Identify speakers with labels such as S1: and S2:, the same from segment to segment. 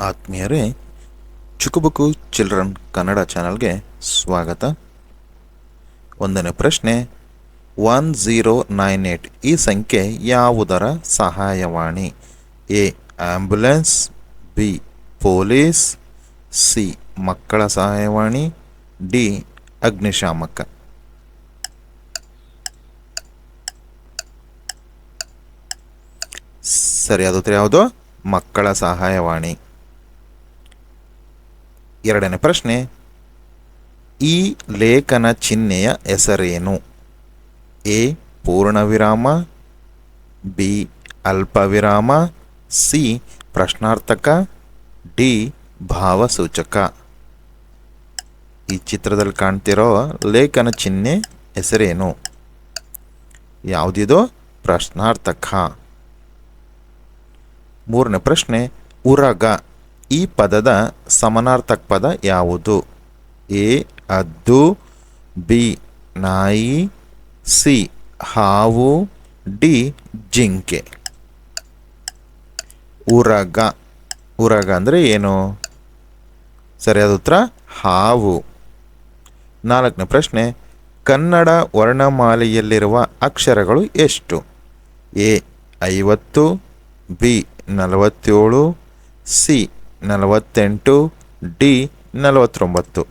S1: ಆತ್ಮೀಯರೇ, ಚುಕುಬುಕು ಚಿಲ್ಡ್ರನ್ ಕನ್ನಡ ಚಾನಲ್ಗೆ ಸ್ವಾಗತ. ಒಂದನೇ ಪ್ರಶ್ನೆ, ಒನ್ ಝೀರೋ ನೈನ್ ಏಟ್ ಈ ಸಂಖ್ಯೆ ಯಾವುದರ ಸಹಾಯವಾಣಿ? A, ambulance, B, police, C, ಮಕ್ಕಳ ಸಹಾಯವಾಣಿ, ಡಿ, ಅಗ್ನಿಶಾಮಕ. ಸರಿಯಾದ ಉತ್ತರ ಯಾವುದು? ಮಕ್ಕಳ ಸಹಾಯವಾಣಿ. ಎರಡನೇ ಪ್ರಶ್ನೆ, ಈ ಲೇಖನ ಚಿಹ್ನೆಯ ಹೆಸರೇನು? ಎ, ಪೂರ್ಣವಿರಾಮ, ಬಿ, ಅಲ್ಪವಿರಾಮ, ಸಿ, ಪ್ರಶ್ನಾರ್ಥಕ, ಡಿ, ಭಾವಸೂಚಕ. ಈ ಚಿತ್ರದಲ್ಲಿ ಕಾಣ್ತಿರೋ ಲೇಖನ ಚಿಹ್ನೆ ಹೆಸರೇನು? ಯಾವುದಿದೋ? ಪ್ರಶ್ನಾರ್ಥಕ. ಮೂರನೇ ಪ್ರಶ್ನೆ, ಉರಗ. ಈ ಪದದ ಸಮನಾರ್ಥಕ ಪದ ಯಾವುದು? ಎ, ಅದ್ದು, ಬಿ, ನಾಯಿ, ಸಿ, ಹಾವು, ಡಿ, ಜಿಂಕೆ. ಉರಗ. ಉರಗ ಅಂದರೆ ಏನು? ಸರಿಯಾದ ಉತ್ತರ, ಹಾವು. ನಾಲ್ಕನೇ ಪ್ರಶ್ನೆ, ಕನ್ನಡ ವರ್ಣಮಾಲೆಯಲ್ಲಿರುವ ಅಕ್ಷರಗಳು ಎಷ್ಟು? ಎ, ಐವತ್ತು, ಬಿ, ನಲವತ್ತೇಳು, ಸಿ ನಲವತ್ತೆಂಟು, ಡಿ ನಲವತ್ತೊಂಬತ್ತು.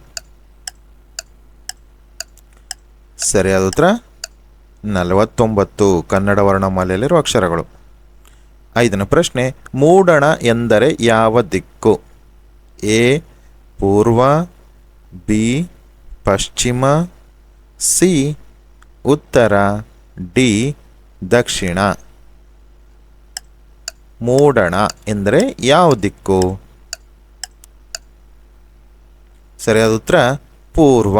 S1: ಸರಿಯಾದ ಉತ್ತರ? ನಲವತ್ತೊಂಬತ್ತು, ಕನ್ನಡ ವರ್ಣಮಾಲೆಯಲ್ಲಿರುವ ಅಕ್ಷರಗಳು. ಐದನೇ ಪ್ರಶ್ನೆ, ಮೂಡಣ ಎಂದರೆ ಯಾವ ದಿಕ್ಕು? ಎ, ಪೂರ್ವ, ಬಿ, ಪಶ್ಚಿಮ, ಸಿ, ಉತ್ತರ, ಡಿ, ದಕ್ಷಿಣ. ಮೂಡಣ ಎಂದರೆ ಯಾವ ದಿಕ್ಕು? ಸರಿಯಾದ ಉತ್ತರ, ಪೂರ್ವ.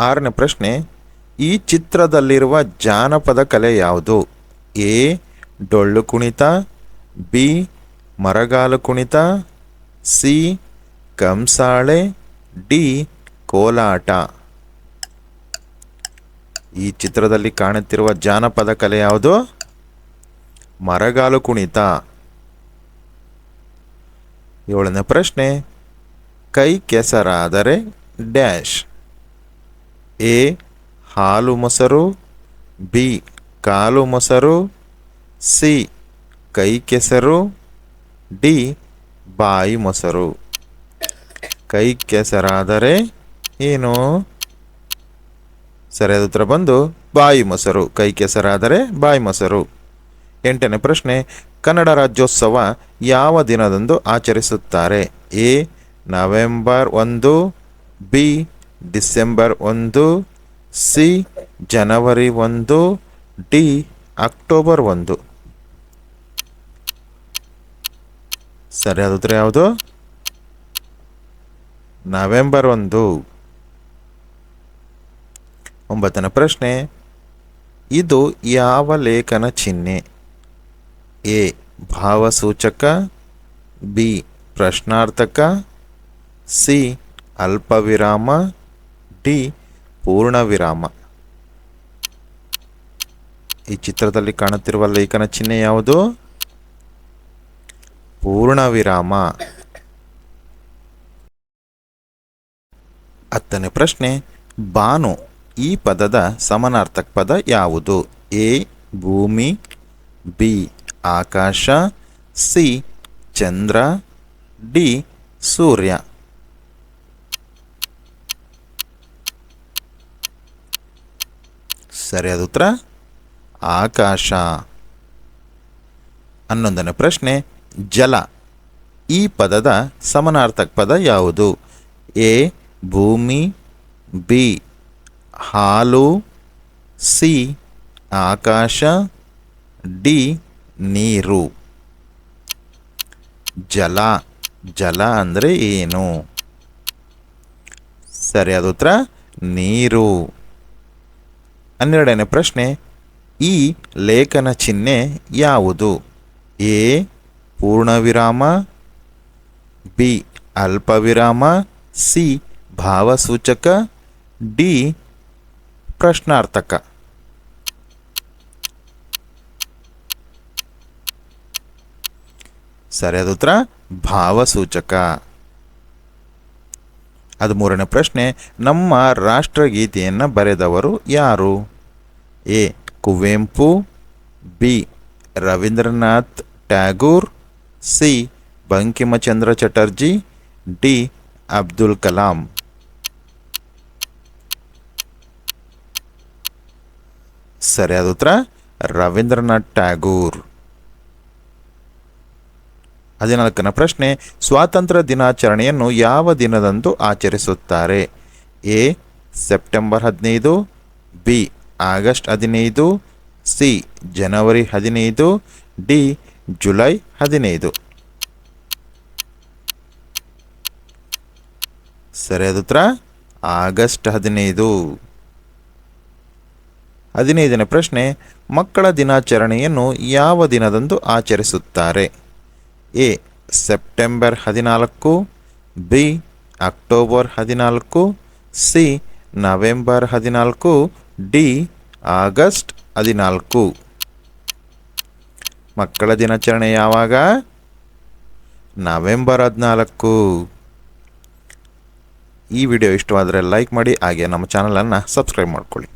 S1: ಆರನೇ ಪ್ರಶ್ನೆ, ಈ ಚಿತ್ರದಲ್ಲಿರುವ ಜಾನಪದ ಕಲೆ ಯಾವುದು? ಎ, ಡೊಳ್ಳು ಕುಣಿತ, ಬಿ, ಮರಗಾಲು ಕುಣಿತ, ಸಿ ಕಂಸಾಳೆ ಡಿ, ಕೋಲಾಟ. ಈ ಚಿತ್ರದಲ್ಲಿ ಕಾಣುತ್ತಿರುವ ಜಾನಪದ ಕಲೆ ಯಾವುದು? ಮರಗಾಲು ಕುಣಿತ. ಏಳನೇ ಪ್ರಶ್ನೆ ಕೈ ಕೆಸರಾದರೆ ಡ್ಯಾಶ್. ಎ, ಹಾಲು ಮೊಸರು. ಬಿ, ಕಾಲು ಮೊಸರು. ಸಿ, ಕೈ ಕೆಸರು. ಡಿ, ಬಾಯಿ ಮೊಸರು. ಕೈ ಕೆಸರಾದರೆ ಏನು? ಸರಿಯಾದ ಉತ್ತರ ಬಂದು ಬಾಯಿ ಮೊಸರು. ಕೈ ಕೆಸರಾದರೆ ಬಾಯಿ ಮೊಸರು. ಎಂಟನೇ ಪ್ರಶ್ನೆ, ಕನ್ನಡ ರಾಜ್ಯೋತ್ಸವ ಯಾವ ದಿನದಂದು ಆಚರಿಸುತ್ತಾರೆ? ಎ ನವೆಂಬರ್ ಒಂದು, ಬಿ, ಡಿಸೆಂಬರ್ ಒಂದು, ಸಿ, ಜನವರಿ ಒಂದು, ಡಿ, ಅಕ್ಟೋಬರ್ ಒಂದು. ಸರಿಯಾದ ಉತ್ತರ ಯಾವುದು? ನವೆಂಬರ್ ಒಂದು. ಒಂಬತ್ತನೇ ಪ್ರಶ್ನೆ. ಇದು ಯಾವ ಲೇಖನ ಚಿಹ್ನೆ? ಎ, ಭಾವಸೂಚಕ, ಬಿ, ಪ್ರಶ್ನಾರ್ಥಕ ಸಿ ಅಲ್ಪವಿರಾಮ, ಡಿ ಪೂರ್ಣವಿರಾಮ. ಈ ಚಿತ್ರದಲ್ಲಿ ಕಾಣುತ್ತಿರುವ ಲೇಖನ ಚಿಹ್ನೆ ಯಾವುದು? ಪೂರ್ಣವಿರಾಮ. ಹತ್ತನೇ ಪ್ರಶ್ನೆ, ಬಾನು ಈ ಪದದ ಸಮನಾರ್ಥಕ ಪದ ಯಾವುದು? ಎ, ಭೂಮಿ, ಬಿ, ಆಕಾಶ, ಸಿ, ಚಂದ್ರ, ಡಿ, ಸೂರ್ಯ. ಸರಿಯಾದ ಉತ್ತರ? ಆಕಾಶ. ಹನ್ನೊಂದನೇ ಪ್ರಶ್ನೆ, ಜಲ. ಈ ಪದದ ಸಮನಾರ್ಥಕ ಪದ ಯಾವುದು? ಎ, ಭೂಮಿ, ಬಿ, ಹಾಲು, ಸಿ, ಆಕಾಶ, ಡಿ, ನೀರು. ಜಲ. ಜಲ ಅಂದರೆ ಏನು? ಸರಿಯಾದ ಉತ್ತರ, ನೀರು. ಹನ್ನೆರಡನೇ ಪ್ರಶ್ನೆ, ಈ ಲೇಖನ ಚಿಹ್ನೆ ಯಾವುದು? ಎ, ಪೂರ್ಣವಿರಾಮ, ಬಿ, ಅಲ್ಪವಿರಾಮ, ಸಿ, ಭಾವಸೂಚಕ, ಡಿ, ಪ್ರಶ್ನಾರ್ಥಕ. ಸರಿಯಾದ ಉತ್ತರ, ಭಾವಸೂಚಕ. ಅದು ಮೂರನೇ ಪ್ರಶ್ನೆ, ನಮ್ಮ ರಾಷ್ಟ್ರಗೀತೆಯನ್ನು ಬರೆದವರು ಯಾರು? A. Kuvempu, B. Rabindranath Tagore, C. Bankimchandra Chatterjee, D. Abdul Kalam. ಸರಿಯಾದ ಉತ್ತರ, ರವೀಂದ್ರನಾಥ್ ಟ್ಯಾಗೂರ್. ಹದಿನಾಲ್ಕನ ಪ್ರಶ್ನೆ, ಸ್ವಾತಂತ್ರ್ಯ ದಿನಾಚರಣೆಯನ್ನು ಯಾವ ದಿನದಂದು ಆಚರಿಸುತ್ತಾರೆ? ಎ, ಸೆಪ್ಟೆಂಬರ್ ಹದಿನೈದು, ಬಿ, ಆಗಸ್ಟ್ ಹದಿನೈದು, ಸಿ, ಜನವರಿ ಹದಿನೈದು, ಡಿ, ಜುಲೈ ಹದಿನೈದು. ಸರಿಯಾದ ಉತ್ತರ, ಆಗಸ್ಟ್ ಹದಿನೈದು. ಹದಿನೈದನೇ ಪ್ರಶ್ನೆ, ಮಕ್ಕಳ ದಿನಾಚರಣೆಯನ್ನು ಯಾವ ದಿನದಂದು ಆಚರಿಸುತ್ತಾರೆ? ಎ, ಸೆಪ್ಟೆಂಬರ್ ಹದಿನಾಲ್ಕು, ಬಿ, ಅಕ್ಟೋಬರ್ ಹದಿನಾಲ್ಕು, ಸಿ, ನವೆಂಬರ್ ಹದಿನಾಲ್ಕು, ಡಿ, ಆಗಸ್ಟ್ ಹದಿನಾಲ್ಕು. ಮಕ್ಕಳ ದಿನಾಚರಣೆ ಯಾವಾಗ? ನವೆಂಬರ್ ಹದಿನಾಲ್ಕು. ಈ ವಿಡಿಯೋ ಇಷ್ಟವಾದರೆ ಲೈಕ್ ಮಾಡಿ, ಹಾಗೆ ನಮ್ಮ ಚಾನಲನ್ನು ಸಬ್ಸ್ಕ್ರೈಬ್ ಮಾಡ್ಕೊಳ್ಳಿ.